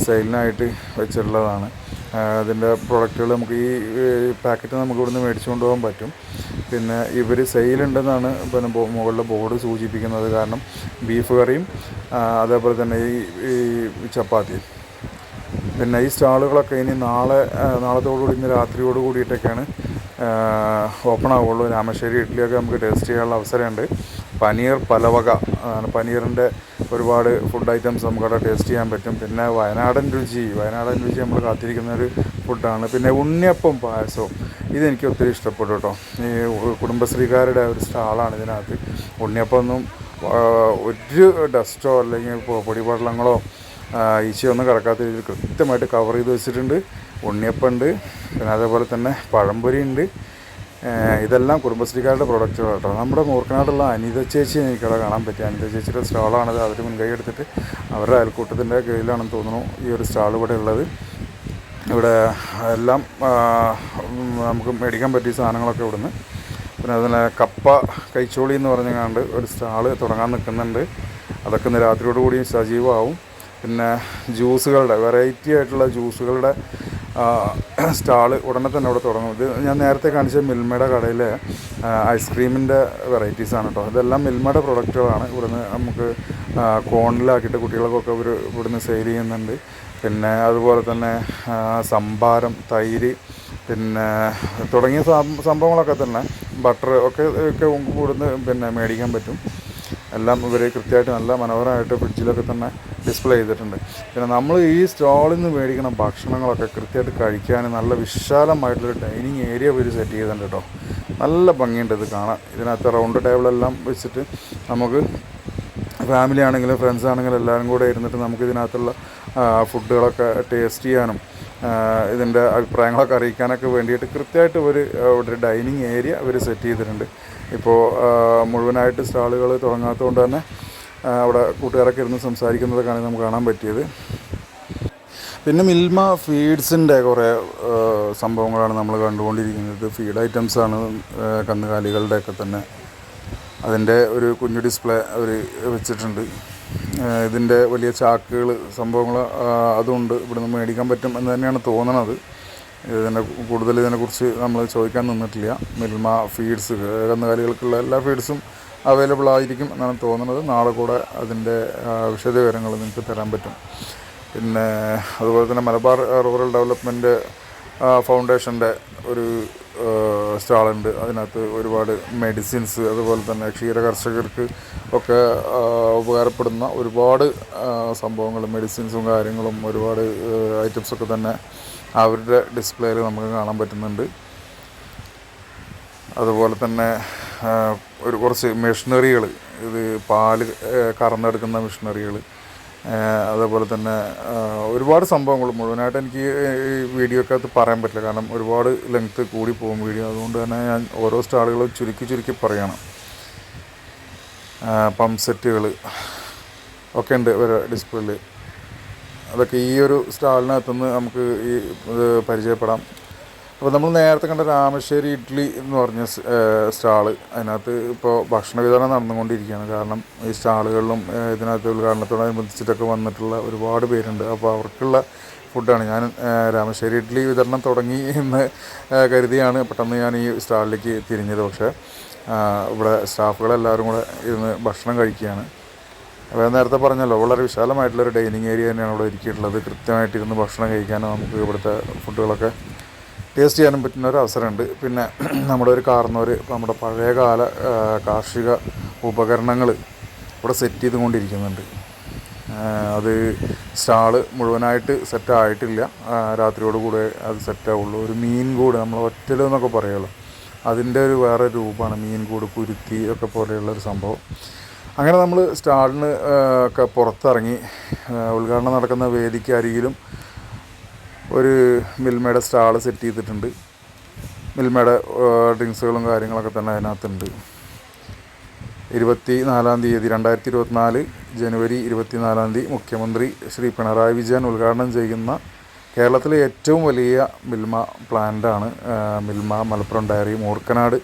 സെയിലിനായിട്ട് വെച്ചിട്ടുള്ളതാണ്. അതിന്റെ പ്രോഡക്റ്റുകൾ നമുക്ക് ഈ പാക്കറ്റ് നമുക്ക് ഇവിടുന്ന് മേടിച്ചു കൊണ്ടുപോകാൻ പറ്റും. പിന്നെ ഇവർ സെയിലുണ്ടെന്നാണ് പിന്നെ മുകളിലെ ബോർഡ് സൂചിപ്പിക്കുന്നത്. കാരണം ബീഫ് കറിയും അതേപോലെ തന്നെ ഈ ഈ ചപ്പാത്തിയും. പിന്നെ ഈ സ്റ്റാളുകളൊക്കെ ഇനി നാളെ നാളത്തോടുകൂടി ഇന്ന് രാത്രിയോട് കൂടിയിട്ടൊക്കെയാണ് ഓപ്പൺ ആവുള്ളൂ. രാമശ്ശേരി ഇഡ്ഡലിയൊക്കെ നമുക്ക് ടേസ്റ്റ് ചെയ്യാനുള്ള അവസരമുണ്ട്. പനീർ പലവക പനീറിന്റെ ഒരുപാട് ഫുഡ് ഐറ്റംസ് നമുക്കവിടെ ടേസ്റ്റ് ചെയ്യാൻ പറ്റും. പിന്നെ വയനാടൻ രുചി വയനാടൻ രുചി നമ്മൾ കാത്തിരിക്കുന്ന ഒരു ഫുഡാണ് പിന്നെ ഉണ്ണിയപ്പം പായസവും. ഇതെനിക്ക് ഒത്തിരി ഇഷ്ടപ്പെട്ടു കേട്ടോ. ഈ കുടുംബശ്രീക്കാരുടെ ഒരു സ്റ്റാളാണ് ഇതിനകത്ത്. ഉണ്ണിയപ്പമൊന്നും ഒന്നും ഒരു ഡസ്റ്റോ അല്ലെങ്കിൽ പൊടിപടലങ്ങളോ ഈച്ചയൊന്നും കിടക്കാത്ത രീതിയിൽ കൃത്യമായിട്ട് കവർ ചെയ്ത് വെച്ചിട്ടുണ്ട്. ഉണ്ണിയപ്പമുണ്ട് പിന്നെ അതേപോലെ തന്നെ പഴംപൊരി ഉണ്ട് ഇതെല്ലാം കുടുംബശ്രീക്കാരുടെ പ്രൊഡക്റ്റുകൾ കേട്ടോ. നമ്മുടെ മൂർക്കനാടുള്ള അനിത ചേച്ചി എനിക്കവിടെ കാണാൻ പറ്റി. അനിത ചേച്ചിയുടെ സ്റ്റാളാണത്. അവർ മുൻകൈ എടുത്തിട്ട് അവരുടെ അയൽക്കൂട്ടത്തിന്റെ കീഴിലാണെന്ന് തോന്നുന്നു ഈ ഒരു സ്റ്റാൾ ഇവിടെ ഉള്ളത്. ഇവിടെ എല്ലാം നമുക്ക് മേടിക്കാൻ പറ്റിയ സാധനങ്ങളൊക്കെ ഇവിടുന്ന്. പിന്നെ അതുപോലെ കപ്പ കൈച്ചോളി എന്ന് പറഞ്ഞങ്ങാണ്ട് ഒരു സ്റ്റാൾ തുടങ്ങാൻ നിൽക്കുന്നുണ്ട്. അതൊക്കെ ഇന്ന് രാത്രിയോടുകൂടി സജീവമാവും. പിന്നെ ജ്യൂസുകളുടെ വെറൈറ്റി ആയിട്ടുള്ള ജ്യൂസുകളുടെ സ്റ്റാൾ ഉടനെ തന്നെ ഇവിടെ തുടങ്ങും. ഇത് ഞാൻ നേരത്തെ കാണിച്ച മിൽമയുടെ കടയിലെ ഐസ്ക്രീമിന്റെ വെറൈറ്റീസാണ് കേട്ടോ ഇതെല്ലാം മിൽമയുടെ പ്രൊഡക്റ്റുകളാണ് ഇവിടുന്ന് നമുക്ക് കോണിലാക്കിയിട്ട് കുട്ടികൾക്കൊക്കെ ഇവർ ഇവിടുന്ന് സെയിൽ ചെയ്യുന്നുണ്ട്. പിന്നെ അതുപോലെ തന്നെ സംഭാരം തൈര് പിന്നെ തുടങ്ങിയ സംഭവങ്ങളൊക്കെ തന്നെ ബട്ടർ ഒക്കെ ഒക്കെ ഇവിടുന്ന് പിന്നെ മേടിക്കാൻ പറ്റും. എല്ലാം ഇവർ കൃത്യമായിട്ട് നല്ല മനോഹരമായിട്ട് ഫ്രിഡ്ജിലൊക്കെ തന്നെ ഡിസ്പ്ലേ ചെയ്തിട്ടുണ്ട്. പിന്നെ നമ്മൾ ഈ സ്റ്റാളിൽ നിന്ന് മേടിക്കുന്ന ഭക്ഷണങ്ങളൊക്കെ കൃത്യമായിട്ട് കഴിക്കാൻ നല്ല വിശാലമായിട്ടുള്ളൊരു ഡൈനിങ് ഏരിയ ഇവർ സെറ്റ് ചെയ്തിട്ടുണ്ട് കേട്ടോ. നല്ല ഭംഗിയുണ്ട് ഇത് കാണാൻ. ഇതിനകത്ത് റൗണ്ട് ടേബിളെല്ലാം വെച്ചിട്ട് നമുക്ക് ഫാമിലി ആണെങ്കിലും ഫ്രണ്ട്സ് ആണെങ്കിലും എല്ലാവരും കൂടെ ഇരുന്നിട്ട് നമുക്ക് ഇതിനകത്തുള്ള ഫുഡുകളൊക്കെ ടേസ്റ്റ് ചെയ്യാനും ഇതിന്റെ അഭിപ്രായങ്ങളൊക്കെ അറിയിക്കാനൊക്കെ വേണ്ടിയിട്ട് കൃത്യമായിട്ട് ഒരു ഒരു ഡൈനിങ് ഏരിയ അവർ സെറ്റ് ചെയ്തിട്ടുണ്ട്. ഇപ്പോൾ മുഴുവനായിട്ട് സ്റ്റാളുകൾ തുടങ്ങാത്തതുകൊണ്ട് തന്നെ അവിടെ കൂട്ടുകാരൊക്കെ ഇരുന്ന് സംസാരിക്കുന്നതൊക്കെയാണ് നമുക്ക് കാണാൻ പറ്റിയത്. പിന്നെ മിൽമ ഫീഡ്സിന്റെ കുറേ സംഭവങ്ങളാണ് നമ്മൾ കണ്ടുകൊണ്ടിരിക്കുന്നത്. ഫീഡ് ഐറ്റംസാണ് കന്നുകാലികളുടെയൊക്കെ തന്നെ. അതിന്റെ ഒരു കുഞ്ഞു ഡിസ്പ്ലേ അവർ വെച്ചിട്ടുണ്ട്. ഇതിന്റെ വലിയ ചാക്കുകൾ സംഭവങ്ങൾ അതുണ്ട്. ഇവിടുന്ന് മേടിക്കാൻ പറ്റും എന്ന് തന്നെയാണ് തോന്നണത്. ഇതിനെ കൂടുതൽ ഇതിനെക്കുറിച്ച് നമ്മൾ ചോദിക്കാൻ നിന്നിട്ടില്ല. മിൽമ ഫീഡ്സ് കന്നുകാലികൾക്കുള്ള എല്ലാ ഫീഡ്സും അവൈലബിൾ ആയിരിക്കും എന്നാണ് തോന്നുന്നത്. നാളെ കൂടെ അതിന്റെ വിശദവിവരങ്ങൾ നിങ്ങൾക്ക് തരാൻ പറ്റും. പിന്നെ അതുപോലെ തന്നെ മലബാർ റൂറൽ ഡെവലപ്മെന്റ് ഫൗണ്ടേഷന്റെ ഒരു സ്റ്റാളുണ്ട്. അതിനകത്ത് ഒരുപാട് മെഡിസിൻസ് അതുപോലെ തന്നെ ക്ഷീര കർഷകർക്ക് ഒക്കെ ഉപകാരപ്പെടുന്ന ഒരുപാട് സംഭവങ്ങൾ മെഡിസിൻസും കാര്യങ്ങളും ഒരുപാട് ഐറ്റംസൊക്കെ തന്നെ അവരുടെ ഡിസ്പ്ലേയിൽ നമുക്ക് കാണാൻ പറ്റുന്നുണ്ട്. അതുപോലെ തന്നെ ഒരു കുറച്ച് മെഷീനറികൾ ഇത് പാൽ കറന്നെടുക്കുന്ന മെഷീനറികൾ അതേപോലെ തന്നെ ഒരുപാട് സംഭവങ്ങൾ മുഴുവനായിട്ട് എനിക്ക് ഈ വീഡിയോക്കകത്ത് പറയാൻ പറ്റില്ല. കാരണം ഒരുപാട് ലെങ്ത്ത് കൂടി പോകും വീഡിയോ. അതുകൊണ്ട് തന്നെ ഞാൻ ഓരോ സ്റ്റാളുകളും ചുരുക്കി ചുരുക്കി പറയണം. പമ്പ് സെറ്റുകൾ ഒക്കെ ഉണ്ട് ഡിസ്പ്ലേയിൽ അതൊക്കെ ഈ ഒരു സ്റ്റാളിനകത്തുനിന്ന് നമുക്ക് ഈ പരിചയപ്പെടാം. അപ്പോൾ നമ്മൾ നേരത്തെ കണ്ട രാമശ്ശേരി ഇഡ്ഡലി എന്ന് പറഞ്ഞ സ്റ്റാൾ അതിനകത്ത് ഇപ്പോൾ ഭക്ഷണ വിതരണം നടന്നുകൊണ്ടിരിക്കുകയാണ്. കാരണം ഈ സ്റ്റാളുകളിലും ഇതിനകത്ത് ഉദ്ഘാടനത്തോടനുബന്ധിച്ചിട്ടൊക്കെ വന്നിട്ടുള്ള ഒരുപാട് പേരുണ്ട്. അപ്പോൾ അവർക്കുള്ള ഫുഡാണ്. ഞാൻ രാമശ്ശേരി ഇഡ്ഡലി വിതരണം തുടങ്ങി എന്ന് കരുതിയാണ് പെട്ടെന്ന് ഞാൻ ഈ സ്റ്റാളിലേക്ക് തിരിഞ്ഞത്. പക്ഷേ ഇവിടെ സ്റ്റാഫുകളെല്ലാവരും കൂടെ ഇരുന്ന് ഭക്ഷണം കഴിക്കുകയാണ്. അപ്പോൾ നേരത്തെ പറഞ്ഞല്ലോ വളരെ വിശാലമായിട്ടുള്ളൊരു ഡൈനിങ് ഏരിയ തന്നെയാണ് അവിടെ ഒരുക്കിയിട്ടുള്ളത് കൃത്യമായിട്ട് ഇരുന്ന് ഭക്ഷണം കഴിക്കാനും നമുക്ക് ഇവിടുത്തെ ഫുഡുകളൊക്കെ ടേസ്റ്റ് ചെയ്യാനും പറ്റുന്ന ഒരു അവസരമുണ്ട്. പിന്നെ നമ്മുടെ ഒരു കാർന്നവർ നമ്മുടെ പഴയകാല കാർഷിക ഉപകരണങ്ങൾ ഇവിടെ സെറ്റ് ചെയ്തുകൊണ്ടിരിക്കുന്നുണ്ട്. അത് സ്റ്റാൾ മുഴുവനായിട്ട് സെറ്റ് ആയിട്ടില്ല. രാത്രിയോട് കൂടെ അത് സെറ്റാവുള്ളൂ ഒരു മീൻ കൂട് നമ്മൾ ഒറ്റൽ എന്നൊക്കെ പറയുള്ളൂ. അതിന്റെ ഒരു വേറെ രൂപമാണ് മീൻ കൂട് കുരുത്തി ഒക്കെ പോലെയുള്ളൊരു സംഭവം. അങ്ങനെ നമ്മൾ സ്റ്റാളിന് ഒക്കെ പുറത്തിറങ്ങി ഉദ്ഘാടനം നടക്കുന്ന വേദിക്ക് അരികിലും ഒരു മിൽമയുടെ സ്റ്റാൾ സെറ്റ് ചെയ്തിട്ടുണ്ട്. മിൽമയുടെ ഡ്രിങ്ക്സുകളും കാര്യങ്ങളൊക്കെ തന്നെ അതിനകത്തുണ്ട്. ഇരുപത്തി നാലാം തീയതി രണ്ടായിരത്തി ഇരുപത്തിനാല് ജനുവരി ഇരുപത്തി നാലാം തീയതി മുഖ്യമന്ത്രി ശ്രീ പിണറായി വിജയൻ ഉദ്ഘാടനം ചെയ്യുന്ന കേരളത്തിലെ ഏറ്റവും വലിയ മിൽമ പ്ലാന്റാണ് മിൽമ മലപ്പുറം ഡയറി മൂർക്കനാട്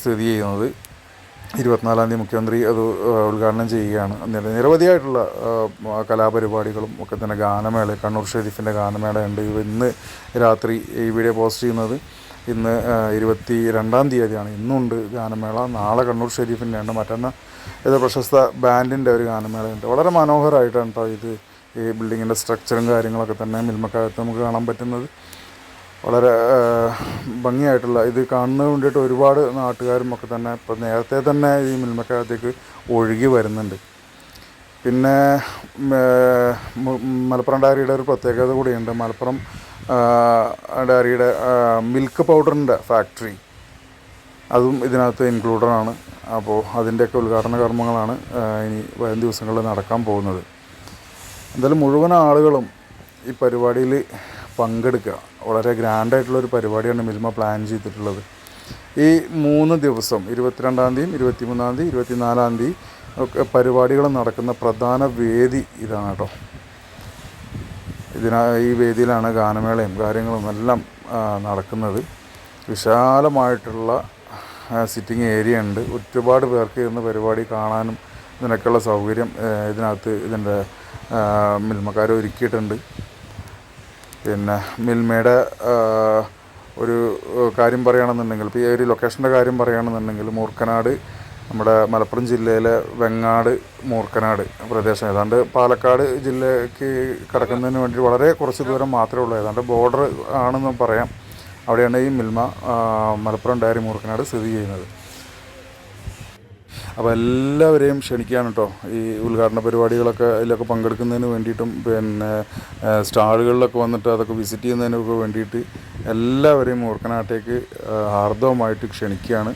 സ്ഥിതി ചെയ്യുന്നത്. ഇരുപത്തിനാലാം തീയതി മുഖ്യമന്ത്രി അത് ഉദ്ഘാടനം ചെയ്യുകയാണ്. നിര- നിരവധിയായിട്ടുള്ള കലാപരിപാടികളും ഒക്കെ തന്നെ ഗാനമേള കണ്ണൂർ ഷെരീഫിന്റെ ഗാനമേള ഉണ്ട് ഇവ ഇന്ന് രാത്രി ഈ വീഡിയോ പോസ്റ്റ് ചെയ്യുന്നത് ഇന്ന് ഇരുപത്തി രണ്ടാം തീയതിയാണ്. ഇന്നുണ്ട് ഗാനമേള. നാളെ കണ്ണൂർ ഷെരീഫിന്റെ ഉണ്ട്. മറ്റന്നാൾ ഇത് പ്രശസ്ത ബാൻഡിന്റെ ഒരു ഗാനമേളയുണ്ട്. വളരെ മനോഹരമായിട്ടാണ് കേട്ടോ ഇത് ഈ ബിൽഡിങ്ങിന്റെ സ്ട്രക്ചറും കാര്യങ്ങളൊക്കെ തന്നെ മിൽമക്കകത്ത് നമുക്ക് കാണാൻ പറ്റുന്നത്. വളരെ ഭംഗിയായിട്ടുള്ള ഇത് കാണുന്നതിന് വേണ്ടിയിട്ട് ഒരുപാട് നാട്ടുകാരും ഒക്കെ തന്നെ ഇപ്പോൾ നേരത്തെ തന്നെ ഈ മിൽമക്കകത്തേക്ക് ഒഴുകി വരുന്നുണ്ട്. പിന്നെ മലപ്പുറം ഡയറിയുടെ ഒരു പ്രത്യേകത കൂടിയുണ്ട്. മലപ്പുറം ഡയറിയുടെ മിൽക്ക് പൗഡറിന്റെ ഫാക്ടറി. അതും ഇതിനകത്ത് ഇൻക്ലൂഡഡാണ് അപ്പോൾ അതിന്റെയൊക്കെ ഉദ്ഘാടന കർമ്മങ്ങളാണ് ഇനി വരും ദിവസങ്ങളിൽ നടക്കാൻ പോകുന്നത്. എന്തായാലും മുഴുവൻ ആളുകളും ഈ പരിപാടിയിൽ പങ്കെടുക്കുക. വളരെ ഗ്രാൻഡായിട്ടുള്ളൊരു പരിപാടിയാണ് മിൽമ പ്ലാൻ ചെയ്തിട്ടുള്ളത്. ഈ മൂന്ന് ദിവസം ഇരുപത്തിരണ്ടാം തീയതി ഇരുപത്തിമൂന്നാം തീയതി ഇരുപത്തിനാലാം തീയതി ഒക്കെ പരിപാടികൾ നടക്കുന്ന പ്രധാന വേദി ഇതാണ് കേട്ടോ ഇതിനാ ഈ വേദിയിലാണ് ഗാനമേളയും കാര്യങ്ങളും എല്ലാം നടക്കുന്നത്. വിശാലമായിട്ടുള്ള സിറ്റിംഗ് ഏരിയ ഉണ്ട്. ഒരുപാട് പേർക്ക് ഇരുന്ന് പരിപാടി കാണാനും ഇതിനൊക്കെയുള്ള സൗകര്യം ഇതിനകത്ത് ഇതിന്റെ മിൽമക്കാർ ഒരുക്കിയിട്ടുണ്ട് പിന്നെ മിൽമയുടെ ഒരു കാര്യം പറയുകയാണെന്നുണ്ടെങ്കിൽ ഇപ്പോൾ ഈ ഒരു ലൊക്കേഷന്റെ കാര്യം പറയുകയാണെന്നുണ്ടെങ്കിൽ മൂർക്കനാട് നമ്മുടെ മലപ്പുറം ജില്ലയിലെ വെങ്ങാട് മൂർക്കനാട് പ്രദേശം. ഏതാണ്ട് പാലക്കാട് ജില്ലയ്ക്ക് കിടക്കുന്നതിന് വേണ്ടി വളരെ കുറച്ച് ദൂരം മാത്രമേ ഉള്ളൂ. ഏതാണ്ട് ബോർഡർ ആണെന്ന് പറയാം. അവിടെയാണ് ഈ മിൽമ മലപ്പുറം ഡയറി മൂർക്കനാട് സ്ഥിതി ചെയ്യുന്നത്. അപ്പോൾ എല്ലാവരെയും ക്ഷണിക്കുകയാണ് കേട്ടോ. ഈ ഉദ്ഘാടന പരിപാടികളൊക്കെ അതിലൊക്കെ പങ്കെടുക്കുന്നതിന് വേണ്ടിയിട്ടും പിന്നെ സ്റ്റാളുകളിലൊക്കെ വന്നിട്ട് അതൊക്കെ വിസിറ്റ് ചെയ്യുന്നതിനൊക്കെ വേണ്ടിയിട്ട് എല്ലാവരെയും മൂർക്കനാട്ടേക്ക് ഹാർദവമായിട്ട് ക്ഷണിക്കുകയാണ്.